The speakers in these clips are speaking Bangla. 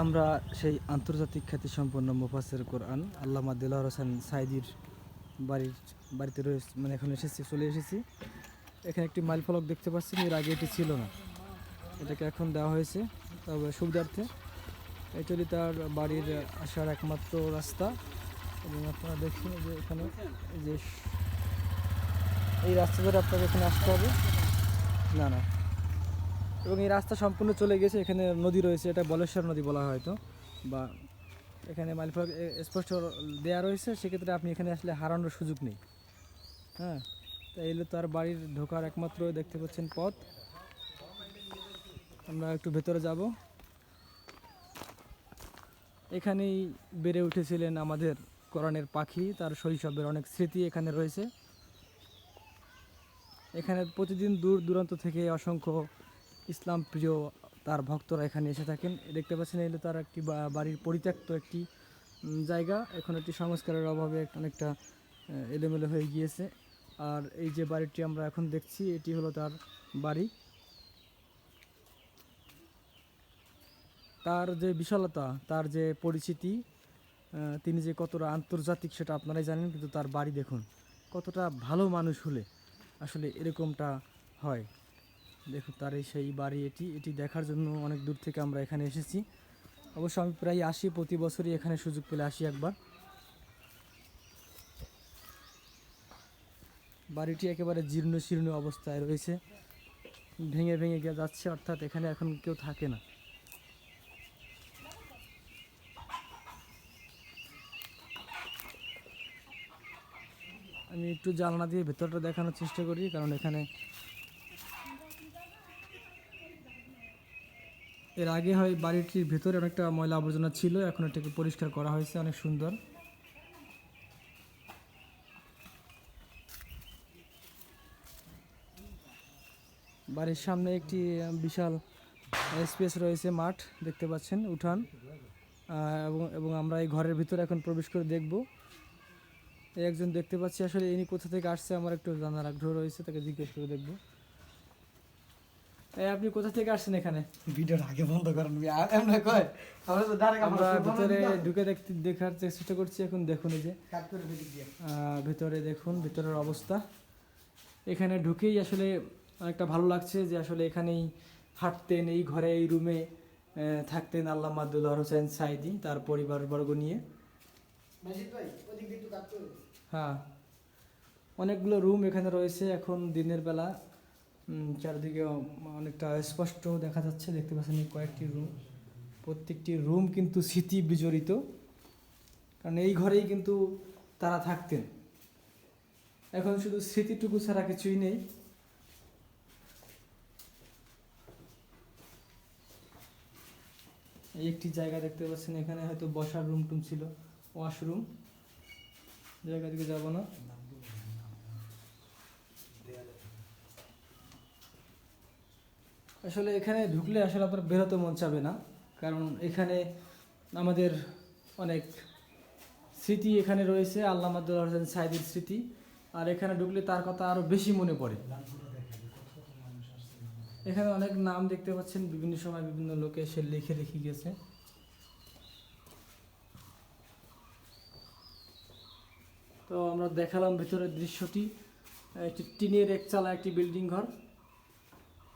আমরা সেই আন্তর্জাতিক খ্যাতিসম্পন্ন মুফাসের কোরআন আল্লামা দিলার হোসেন সাইদির বাড়ির, বাড়িতে রয়েছে মানে এখন এসেছি, চলে এসেছি। এখানে একটি মাইল ফলক দেখতে পাচ্ছি এর আগে এটি ছিল না। এটাকে এখন দেওয়া হয়েছে, তবে সুবিধার্থে। এটাই তার বাড়ির আসার একমাত্র রাস্তা। এবং আপনারা দেখছেন যে এখানে যে এই রাস্তা ধরে আপনাকে এখানে আসতে হবে। না না। এবং এই রাস্তা সম্পূর্ণ চলে গেছে। এখানে নদী রয়েছে, এটা বলেশ্বর নদী বলা হয়তো বা এখানে মাইলফলক স্পষ্ট দেয়া রয়েছে, সেক্ষেত্রে আপনি এখানে আসলে হারানোর সুযোগ নেই। হ্যাঁ তাই এলো তার বাড়ির ঢোকার একমাত্র দেখতে পাচ্ছেন পথ। আমরা একটু ভেতরে যাব। এখানেই বেড়ে উঠেছিলেন আমাদের কোরআনের পাখি, তার শৈশবের অনেক স্মৃতি এখানে রয়েছে। এখানে প্রতিদিন দূর দূরান্ত থেকে অসংখ্য ইসলাম প্রিয় তার ভক্তরা এখানে এসে থাকেন। দেখতে পাচ্ছেন এলো তার একটি বাড়ির পরিত্যক্ত একটি জায়গা। এখন একটি সংস্কারের অভাবে অনেকটা এলোমেলো হয়ে গিয়েছে। আর এই যে বাড়িটি আমরা এখন দেখছি, এটি হলো তার বাড়ি। তার যে বিশালতা, তার যে পরিচিতি তিনি যে কতটা আন্তর্জাতিক সেটা আপনারাই জানেন, কিন্তু তার বাড়ি দেখুন। কতটা ভালো মানুষ হলে আসলে এরকমটা হয়। দেখুন, তার এই সেই বাড়ি, এটি এটি দেখার জন্য অনেক দূর থেকে আমরা এখানে এসেছি। অবশ্য আমি প্রায় আসি, প্রতি বছরই এখানে সুযোগ পেলে আসি একবার। বাড়িটি একেবারে জীর্ণ শীর্ণ অবস্থায় রয়েছে। ভেঙে ভেঙে গিয়ে যাচ্ছে, অর্থাৎ এখানে এখন কেউ থাকে না। আমি একটু জানলা দিয়ে ভেতরটা দেখানোর চেষ্টা করি, কারণ এখানে এর আগে হয় বাড়িটির ভেতরে অনেকটা ময়লা আবর্জনা ছিল, এখন এটাকে পরিষ্কার করা হয়েছে, অনেক সুন্দর। বাড়ির সামনে একটি বিশাল স্পেস রয়েছে, মাঠ, দেখতে পাচ্ছেন, উঠান। এবং এবং আমরা এই ঘরের ভিতরে এখন প্রবেশ করে দেখব। একজন দেখতে পাচ্ছি, আসলে ইনি কোথা থেকে আসছে, আমার একটু জানার আগ্রহ রয়েছে, তাকে জিজ্ঞেস করে দেখব। আপনি কোথা থেকে আসছেন এখানে? ভিডিওটা আগে বন্ধ করেন এমন কয়? আমরা তো ডাইরেক্ট আমরা ভিতরে ঢুকে দেখতে দেখার চেষ্টা করছি এখন দেখুন এই যে। ভেতরে দেখুন ভিতরের অবস্থা। এখানে ঢুকেই আসলে অনেকটা ভালো লাগছে যে আসলে এখানেই হাঁটতেন এই ঘরে এই রুমে থাকতেন আল্লাহ মাদুল্লাহ হোসেন সাইদি তার পরিবারবর্গ নিয়ে। হ্যাঁ। অনেকগুলো রুম এখানে রয়েছে এখন দিনের বেলা। চারদিকে অনেকটা স্পষ্ট দেখা যাচ্ছে। দেখতে পাচ্ছেন কয়েকটি রুম প্রত্যেকটি রুম কিন্তু স্মৃতি বিজড়িত। কারণ এই ঘরেই কিন্তু তারা থাকতেন। এখন শুধু স্মৃতিটুকু ছাড়া কিছুই নেই। এই একটি জায়গা দেখতে পাচ্ছেন, এখানে হয়তো বসার রুম টুম ছিল। ওয়াশরুম জায়গা দিকে যাব না। আসলে এখানে ঢুকলে আসলে আপনার বেরোতে মন চাবে না। কারণ এখানে আমাদের অনেক স্মৃতি এখানে রয়েছে, আল্লাহ আব্দুল্লাহ হোসেন সাইদের স্মৃতি। আর এখানে ঢুকলে তার কথা আরও বেশি মনে পড়ে। এখানে অনেক নাম দেখতে পাচ্ছেন, বিভিন্ন সময় বিভিন্ন লোকে সে লিখে রেখে গেছে। তো আমরা দেখালাম ভিতরের দৃশ্যটি। একটি টিনের একচালা একটি বিল্ডিং ঘর চট্টগ্রামের তো হয়েছে দায়িত্ব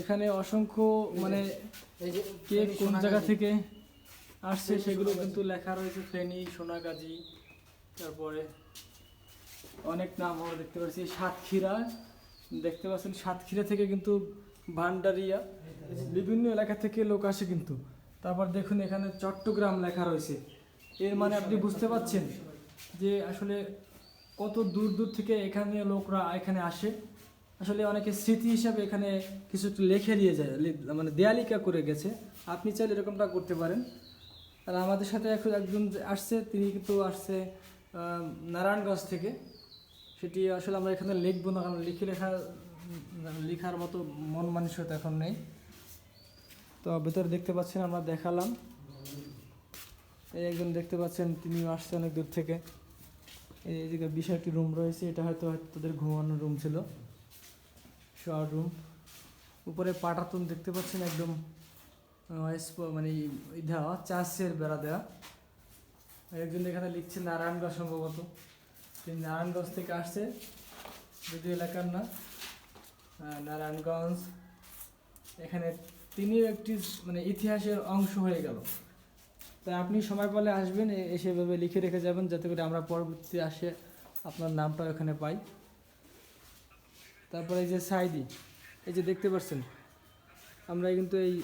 এখানে অসংখ্য মানে এই কে কোন জায়গা থেকে আসছে সেগুলো কিন্তু লেখা রয়েছে ফেনী সোনাগাজী। তারপরে অনেক নাম আমরা দেখতে পাচ্ছি সাতক্ষীরা। দেখতে পাচ্ছেন সাতক্ষীরা থেকে কিন্তু ভান্ডারিয়া বিভিন্ন এলাকা থেকে লোক আসে কিন্তু। তারপর দেখুন এখানে চট্টগ্রাম লেখা রয়েছে। এর মানে আপনি বুঝতে পাচ্ছেন যে আসলে কত দূর দূর থেকে এখানে লোকরা এখানে আসে। আসলে অনেকে স্মৃতি হিসাবে এখানে কিছু একটু লিখে দিয়ে যায় মানে দেয়ালিকা করে গেছে। আপনি চাইলে এরকমটা করতে পারেন। আর আমাদের সাথে এখন একজন আসছে, তিনি কিন্তু আসছে নারায়ণগঞ্জ থেকে। সেটি আসলে আমরা এখানে লিখব না, কারণ লিখে লেখা লেখার মতো মন মানসিকতা এখন নেই। তো ভেতরে দেখতে পাচ্ছেন, আমরা দেখালাম। এই একজন দেখতে পাচ্ছেন, তিনিও আসছে অনেক দূর থেকে। এই এদিকে বিশাল একটি রুম রয়েছে। এটা হয়তো তাদের ঘুমানোর রুম ছিল। শোয়ার রুম উপরে পাটাতন দেখতে পাচ্ছেন একদম মানে দেওয়া চাষের বেড়া দেওয়া একজন এখানে লিখছে নারায়ণগঞ্জ সম্ভবত। তিনি নারায়ণগঞ্জ থেকে আসছে যদি এলাকার না নারায়ণগঞ্জ। এখানে তিনিও একটি মানে ইতিহাসের অংশ হয়ে গেল। তাই আপনি সময় পেলে আসবেন, এ- এসে এভাবে লিখে রেখে যাবেন, যাতে করে আমরা পরবর্তী আসে আপনার নামটা ওখানে পাই। তারপরে এই যে সাইদি এই যে দেখতে পাচ্ছেন, আমরা কিন্তু এই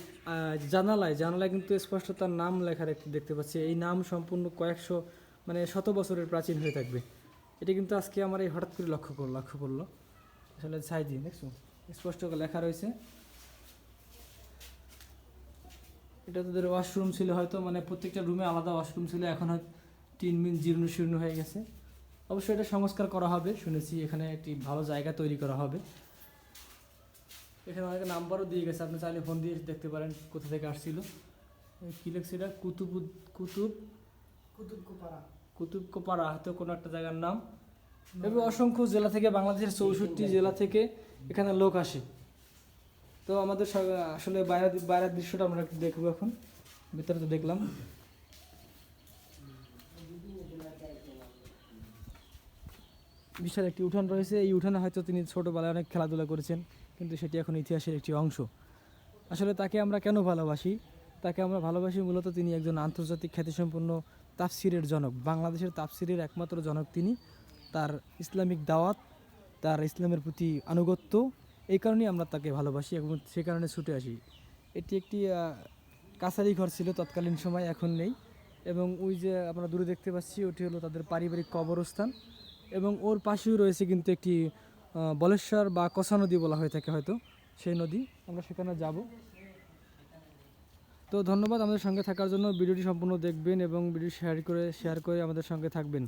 জানালায় জানালায় কিন্তু স্পষ্ট তার নাম লেখা দেখতে- পাচ্ছি। এই নাম সম্পূর্ণ কয়েকশো মানে শত বছরের প্রাচীন হয়ে থাকবে। এটা কিন্তু আজকে আমার এই হঠাৎ করে লক্ষ্য করল লক্ষ্য করল। আসলে সাইদি দেখছ? স্পষ্ট লেখা রয়েছে। এটা তোদের ওয়াশরুম ছিল হয়তো মানে প্রত্যেকটা রুমে আলাদা ওয়াশরুম ছিল, এখন হয়তো তিন মিন জীর্ণ শীর্ণ হয়ে গেছে। অবশ্যই এটা সংস্কার করা হবে শুনেছি এখানে একটি ভালো জায়গা তৈরি করা হবে। এখানে অনেক নাম্বারও দিয়ে গেছে আপনি চাইলে ফোন দিয়ে দেখতে পারেন কোথা থেকে আসছিল। কি লেখছে এটা? কুতুব কুতুব? কুতুব কুপারা কুতুব কোপারা হয়তো কোনো একটা জায়গার নাম। এবং অসংখ্য জেলা থেকে বাংলাদেশের চৌষট্টি জেলা থেকে এখানে লোক আসে। তো আমাদের আসলে বাইরের বাইরের দৃশ্যটা আমরা একটু দেখব এখন। ভিতরে তো দেখলাম। বিশাল একটি উঠান রয়েছে। এই উঠানে হয়তো তিনি ছোটোবেলায় অনেক খেলাধুলা করেছেন, কিন্তু সেটি এখন ইতিহাসের একটি অংশ। আসলে তাকে আমরা কেন ভালোবাসি? তাকে আমরা ভালোবাসি মূলত তিনি একজন আন্তর্জাতিক খ্যাতিসম্পন্ন তাফসিরের জনক। বাংলাদেশের তাফসিরের একমাত্র জনক তিনি। তার ইসলামিক দাওয়াত, তার ইসলামের প্রতি আনুগত্য, এই কারণেই আমরা তাকে ভালোবাসি এবং সে কারণে ছুটে আসি। এটি একটি কাছারি ঘর ছিল তৎকালীন সময়, এখন নেই। এবং ওই যে আমরা দূরে দেখতে পাচ্ছি, ওটি হলো তাদের পারিবারিক কবরস্থান। এবং ওর পাশেও রয়েছে কিন্তু একটি বলেশ্বর বা কষা নদী বলা হয়ে থাকে হয়তো, সেই নদী। আমরা সেখানে যাব। তো ধন্যবাদ আমাদের সঙ্গে থাকার জন্য। ভিডিওটি সম্পূর্ণ দেখবেন এবং ভিডিও শেয়ার করে শেয়ার করে আমাদের সঙ্গে থাকবেন।